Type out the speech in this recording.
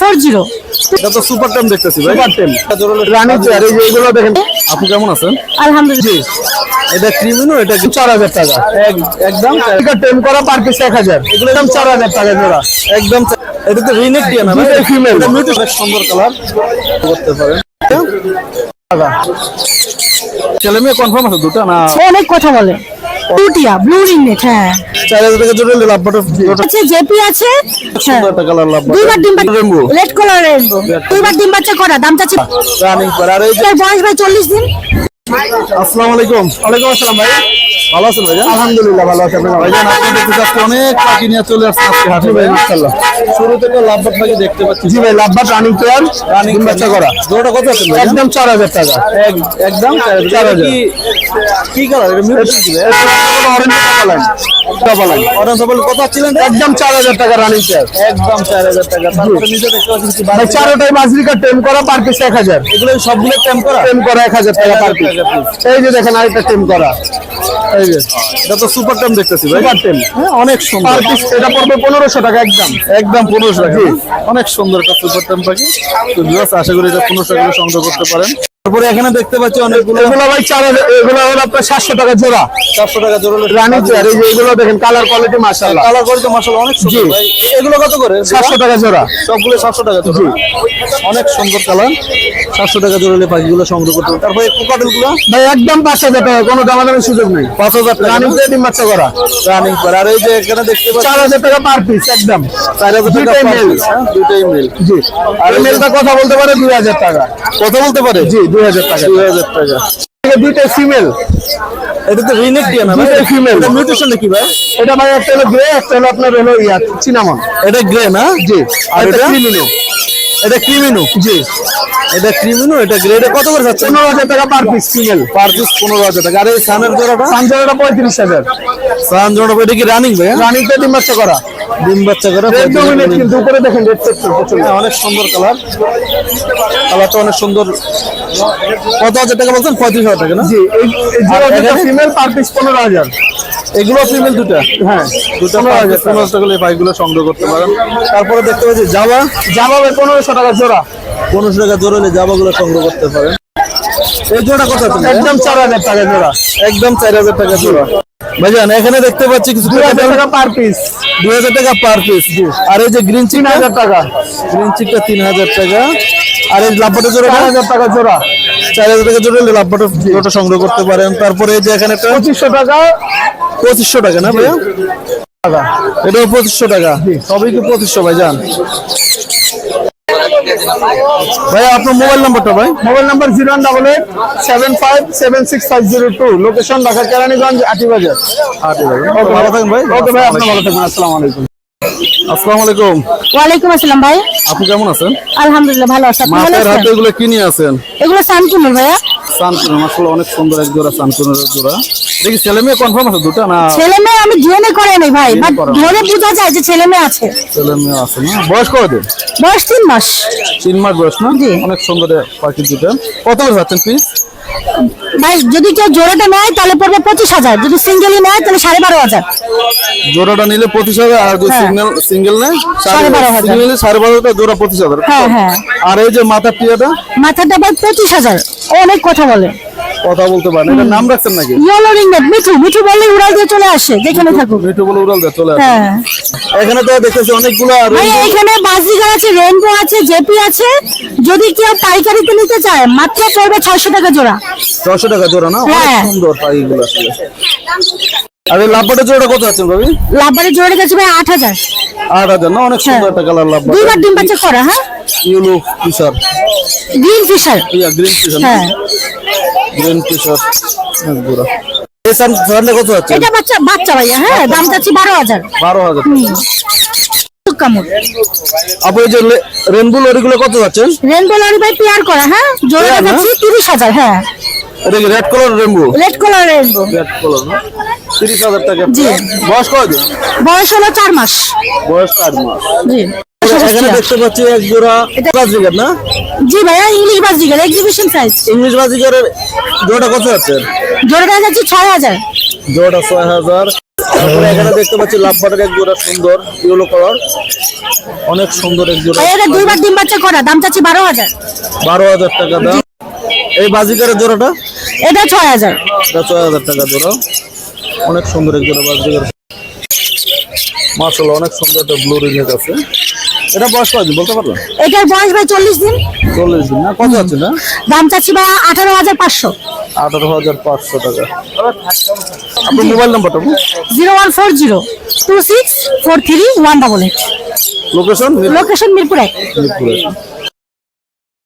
Four zero. এটা তো super টেম দেখতেছি ভাই। সুপার টেম রানী চেয়ার এই যে এগুলো দেখেন। আপনি কেমন আছেন? আলহামদুলিল্লাহ। এটা ক্রিমিনো এটা চার হাজার টাকা। একদম এটা টেম করা পার পিস এক হাজার। এগুলো দাম চার হাজার টাকা জোড়া। একদম এটা তো রিনেক দিয়ে না ভাই? দুটোই female। এটা মিউটি সুন্দর কালার করতে পারেন। ছেলে মেয়ে কনফার্ম আছে দুটো না? অনেক কথা বলে। ব্লু রিংনেট হ্যাঁ। চার হাজার টাকা জোড়া লাভ বাটার আছে জেপি আছে? হ্যাঁ সুন্দর একটা কালার লাভ দুইবার ডিম বাচ্চা রেমবো রেড কালার রেনবো দুইবার ডিম বাচ্চা করা দাম চাচ্ছি রানিং করে আর এই বয়স ভাই চল্লিশ দিন। আসসালামু আলাইকুম। ওয়ালাইকুম আসসালাম ভাই। ভালো আছেন ভাইজান? আলহামদুলিল্লাহ ভালো আছে ভাইজান আপনি দেখতে আজকে অনেক পাখি নিয়ে চলে আজকে হাটে। ভাই ইনশাআল্লাহ। শুরু থেকে লাভ পাখি দেখতে পাচ্ছি। জি ভাই লাভবাট রানিং চেয়ার রানিং বাচ্চা করা। জোড়াটা কত আছে ভাই একদম চার হাজার টাকা। এক- একদম চার চার হাজার। কি কি কালার এটা মিউটি কি অরেঞ্জ টাকা লাইন টাকা লাইন অরেঞ্জ বল কত ছিলেন একদম চার হাজার টাকা রানিং চেয়ার একদম চার হাজার টাকা। তারপরে নিচে দেখতে পাচ্ছি কিছু ভাই বাড়তি- চারোটাই মাঝরিকা টেম করা পার পিস এক হাজার। এগুলো সবগুলো টেম করা? টেম করা এক হাজার টাকা পার পিস এই যে দেখেন আরেকটা টেম করা। এই যে। এটা তো সুপার টেম দেখতেছি ভাই। সুপার টেম হ্যাঁ, অনেক সুন্দর। পার পিস এটা পড়বে পনেরোশো টাকা একদম। একদম পনেরোশো টাকা। অনেক সুন্দর একটা সুপার টেম পাখি। তো আশা করি এটা পনেরোশো টাকা সংগ্রহ করতে পারেন। তারপরে এখানে দেখতে পাচ্ছি অনেকগুলো এগুলো ভাই চার হাজার এগুলো হলো আপনার সাতশো টাকা জোড়া। চারশো টাকা জোড়া রানিং চেয়ার এই যে এগুলো দেখেন কালার কোয়ালিটি কালার মাসাল অনেক সুন্দর জি। ভাই। এগুলো কত করে? সাতশো টাকা জোড়া। সবগুলো সাতশো টাকা জোড়া। অনেক সুন্দর কালার সাতশো টাকা জোড়া হলে পাখিগুলো সংগ্রহ করতে হবে। তারপরে ভাই একদম পাঁচ হাজার টাকা কোনো দামাদামির সুযোগ নেই। পাঁচ হাজার টাকা। রানিং চেয়ার বাচ্চা করা। রানিং করে আর এই যে এখানে দেখতে পাচ্ছি চার হাজার টাকা পার পিস একদম। চার হাজার টাকা দুইটাই male। হ্যাঁ? দুইটাই মেল জি। আর মেলটা কথা বলতে পারে দুই হাজার টাকা। কথা বলতে পারে? জি দুই হাজার টাকা। দুই হাজার টাকা। দুইটা ফিমেল এটা তো রিনেক দিয়ে না দুইটাই এটা কি ভাই? এটা ভাই একটা হলো গ্রে একটা হলো আপনার হলো ইয়া এটা গ্রে না? জি। আর এটা এটা? ক্রিমিনো এটা ক্রিমিনো জি। এটা ক্রিমিনো এটা গ্রে এটা কত করে যাচ্ছে? পনেরো হাজার টাকা per piece female per piece পনেরো হাজার টাকা। আর এই সানের জোড়াটা? পাঞ্জাবেটা পঁয়ত্রিশ হাজার। সান জোড়াটা এটা কি রানিং ভাই হ্যাঁ? রানিংটা ডিম বাচ্চা করা। ডিম বাচ্চা করা কিন্তু উপরে দেখেন রেড সেক্টর হ্যাঁ, অনেক সুন্দর কালার কালারটা অনেক সুন্দর। কত হাজার টাকা বলছেন? পঁয়ত্রিশ হাজার টাকা না? জি এই এই জোড়া ফিমেল পার পিস পনেরো হাজার। এগুলো ফিমেল দুটা। হ্যাঁ দুটো পনেরো হাজার পনেরো টাকা। এই বাইকগুলো সংগ্রহ করতে পারেন। তারপরে দেখতে পাচ্ছি জামা। জামা ভাই পনেরোশো টাকা জোড়া। পনেরোশো টাকা জোর হলে জামাগুলো সংগ্রহ করতে পারেন। এই জোড়া কত একদম চার হাজার টাকা জোড়া। একদম চার হাজার টাকা জোড়া। ভাইজান এখানে দেখতে পাচ্ছি কিছু দুই হাজার টাকা পার পিস দুই হাজার টাকা পার পিস আর এই যে গ্রিন চিক হাজার টাকা। গ্রিন চিকটা তিন হাজার টাকা। আর এই লাভবাটা জোড়া চার হাজার টাকা জোড়া। চার হাজার টাকা জোড়া হলে লাভবাটা জোড়াটা সংগ্রহ করতে পারেন। তারপরে এই যে এখানে পঁচিশশো টাকা। পঁচিশশো টাকা না ভাইয়া? টাকা এটাও পঁচিশশো টাকা। সবই কি পঁচিশশো ভাই যান। ভাই আপনার মোবাইল নাম্বারটা ভাই? Mobile number zero one double eight seven five seven six five zero two. Location Dhaka Keraniganj Atibazar okay ভালো থাকেন ভাই। ওকে ভাই আপনি ভালো থাকবেন। আসসালামু আলাইকুম। আসসালামু আলাইকুম। ওয়ালাইকুম আসসালাম ভাই। আপনি কেমন আছেন? আলহামদুলিল্লাহ ভালো আছি। আপনি ভালো মাছের হাতে আছেন এগুলো কি নিয়ে আছেন? এগুলো সানকুনুর ভাইয়া। সানকুন আসলে অনেক সুন্দর এক জোড়া সানকুনের জোড়া। দেখি ছেলে মেয়ে কনফার্ম আছে দুটো না? ছেলে মেয়ে আমি ডিএনএ করে নাই ভাই বাট। ধরে বোঝা যায় যে ছেলে মেয়ে আছে। ছেলে মেয়ে আছে না? বয়স কত দিন বয়স তিন মাস। তিন মাস বয়স না। অনেক সুন্দর পাখি দুটো। কত করে যাচ্ছেন পিস ভাই যদি কেউ জোড়াটা নেয় তাহলে পড়বে পঁচিশ হাজার। যদি সিঙ্গেলই নেয় তাহলে সাড়ে বারো হাজার। জোড়াটা নিলে পঁচিশ হাজার আর যদি হ্যাঁ। সিঙ্গেল সিঙ্গেল নেয় সাড়ে বারো হাজার। সিঙ্গেল নিলে সাড়ে বারো হাজার জোড়া পঁচিশ হাজার। হ্যাঁ হ্যাঁ। আর এই যে মাথার টিয়াটা? মাথাটা ভাই পঁচিশ হাজার। অনেক কথা বলে। কথা বলতে পারেন এটার নাম রাখছেন নাকি? ইয়েলো রিংনেট মিঠু মিঠু বললে উড়াল দিয়ে চলে আসে যেখানে থাকুক। মিঠু বলে উড়াল দিয়ে চলে আসে। হ্যাঁ। এখানে তো দেখতেছি অনেকগুলো আর ভাই এখানে বাজিগার আছে রেনবো আছে জেপি আছে। যদি কেউ পাইকারিতে নিতে চায় মাত্র পড়বে ছয়শো টাকা জোড়া। ছশো টাকা জোড়া না? অনেক হ্যাঁ। সুন্দর পাখিগুলো আসলে। আর এই লাভবাটের জোড়াটা কত আছেন ভাবি? লাভবারের জোড়া গেছে ভাই আট হাজার। আট হাজার না? অনেক সুন্দর একটা কালার লাভবাট দুইবার ডিম বাচ্চা করা হ্যাঁ? Yellow fisher green fisher yeah green fisher হ্যাঁ। গ্রিন এই সান কত আছে এটা বাচ্চা বাচ্চা ভাইয়া হ্যাঁ দাম চাচ্ছি বারো হাজার। বারো হাজার। যে রেনবো লরিগুলো কত যাচ্ছেন রেনবো লরি ভাই পেয়ার করা হ্যাঁ? তিরিশ হাজার হ্যাঁ। এটা কি red colour rainbow? Red colour rainbow. Red colour না? তিরিশ হাজার টাকা। জি। বয়স কত বয়স হলো চার মাস। বয়স চার মাস। জি। এখানে দেখতে পাচ্ছি এক জোড়া বাজিকার না? জি ভাইয়া English Baazigar exhibition size English বাজিকারের জোড়া কত যাচ্ছে জোড়াটা যাচ্ছে ছয় হাজার। জোড়া ছয় হাজার। এখানে দেখতে পাচ্ছি লাভ বাটার এক জোড়া সুন্দর ইয়েলো কালার অনেক সুন্দর এক জোড়া। এটা দুইবার ডিম বাচ্চা করা দাম চাচ্ছি বারো হাজার। বারো হাজার টাকা দাম। এই বাজিকারের জোড়াটা? এটা ছয় হাজার। এটা ছয় হাজার টাকা জোড়া। অনেক সুন্দর এক জোড়া বাজিকার মার্শাল্লাহ অনেক সুন্দর একটা ব্লু রিংয়ের আছে এটা বয়স কতদিন বলতে পারবেন এটার বয়স ভাই চল্লিশ দিন। চল্লিশ দিন না? কত আছে না দাম চাচ্ছি ভাই আঠারো হাজার পাঁচশো। আঠারো হাজার পাঁচশো টাকা। আপনার মোবাইল নাম্বারটা zero one four zero two six four three one double eight. Location location মিরপুরে। মিরপুরে।